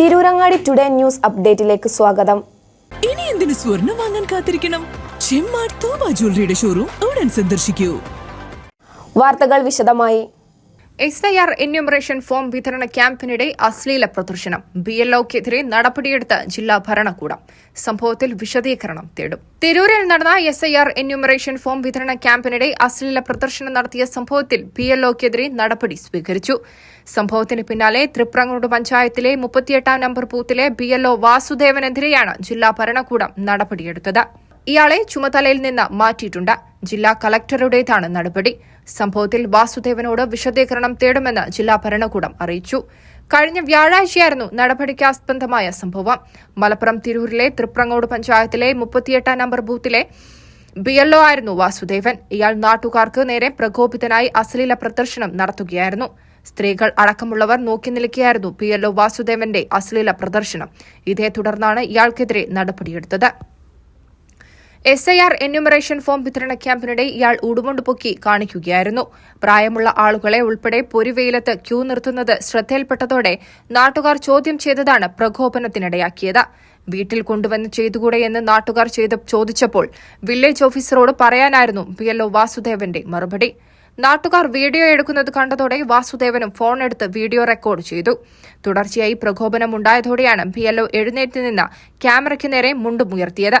Tirurangadi today news അപ്ഡേറ്റിലേക്ക് സ്വാഗതം. ഇനി എന്തിനു സ്വർണം വാങ്ങാൻ കാത്തിരിക്കണം? ചെമ്മാട് തോമ ജ്വല്ലറിയുടെ ഷോറൂം ഉടൻ സന്ദർശിക്കൂ. വാർത്തകൾ വിശദമായി. S I R enumeration form വിതരണ ക്യാമ്പിനിടെ അശ്ലീല പ്രദർശനം. ബി എൽ ഒക്കെതിരെ നടപടിയെടുത്ത ജില്ലാ ഭരണകൂടം. സംഭവത്തിൽ വിശദീകരണം തേടും. തിരൂരിൽ നടന്ന S I R enumeration form വിതരണ ക്യാമ്പിനിടെ അശ്ലീല പ്രദർശനം നടത്തിയ സംഭവത്തിൽ ബി എൽ ഒക്കെതിരെ നടപടി സ്വീകരിച്ചു. സംഭവത്തിന് പിന്നാലെ തൃപ്രങ്ങോട് പഞ്ചായത്തിലെ മുപ്പത്തിയെട്ടാം നമ്പർ ബൂത്തിലെ ബി എൽ ഒ വാസുദേവനെതിരെയാണ് ജില്ലാ ഭരണകൂടം നടപടിയെടുത്തത്. ഇയാളെ ചുമതലയിൽ നിന്ന് മാറ്റിയിട്ടുണ്ട്. ജില്ലാ കളക്ടറുടേതാണ് നടപടി. സംഭവത്തിൽ വാസുദേവനോട് വിശദീകരണം തേടുമെന്ന് ജില്ലാ ഭരണകൂടം അറിയിച്ചു. കഴിഞ്ഞ വ്യാഴാഴ്ചയായിരുന്നു നടപടിക്കാസ്പദമായ സംഭവം. മലപ്പുറം തിരൂരിലെ തൃപ്രങ്ങോട് പഞ്ചായത്തിലെ മുപ്പത്തിയെട്ടാം നമ്പർ ബൂത്തിലെ ബി എൽഒ ആയിരുന്നു വാസുദേവൻ. ഇയാൾ നാട്ടുകാർക്ക് നേരെ പ്രകോപിതനായി അശ്ലീല പ്രദർശനം നടത്തുകയായിരുന്നു. സ്ത്രീകൾ അടക്കമുള്ളവർ നോക്കി നിൽക്കുകയായിരുന്നു പി എൽഒ വാസുദേവന്റെ അശ്ലീല പ്രദർശനം. ഇതേ തുടർന്നാണ് ഇയാൾക്കെതിരെ നടപടിയെടുത്തത്. S I R enumeration form വിതരണ ക്യാമ്പിനിടെ ഇയാൾ ഉടുമുണ്ട് പൊക്കി കാണിക്കുകയായിരുന്നു. പ്രായമുള്ള ആളുകളെ ഉൾപ്പെടെ പൊരിവെയിലത്ത് ക്യൂ നിർത്തുന്നത് ശ്രദ്ധയിൽപ്പെട്ടതോടെ നാട്ടുകാർ ചോദ്യം ചെയ്തതാണ് പ്രകോപനത്തിനിടയാക്കിയത്. വീട്ടിൽ കൊണ്ടുവന്ന് ചെയ്തുകൂടെയെന്ന് നാട്ടുകാർ ചെയ്ത് ചോദിച്ചപ്പോൾ വില്ലേജ് ഓഫീസറോട് പറയാനായിരുന്നു ബി എൽഒ വാസുദേവന്റെ മറുപടി. നാട്ടുകാർ വീഡിയോ എടുക്കുന്നത് കണ്ടതോടെ വാസുദേവനും ഫോൺ എടുത്ത് വീഡിയോ റെക്കോർഡ് ചെയ്തു. തുടർച്ചയായി പ്രകോപനമുണ്ടായതോടെയാണ് ബി എൽഒ എഴുന്നേറ്റ് നിന്ന് ക്യാമറയ്ക്ക് നേരെ മുണ്ടുമുയർത്തിയത്.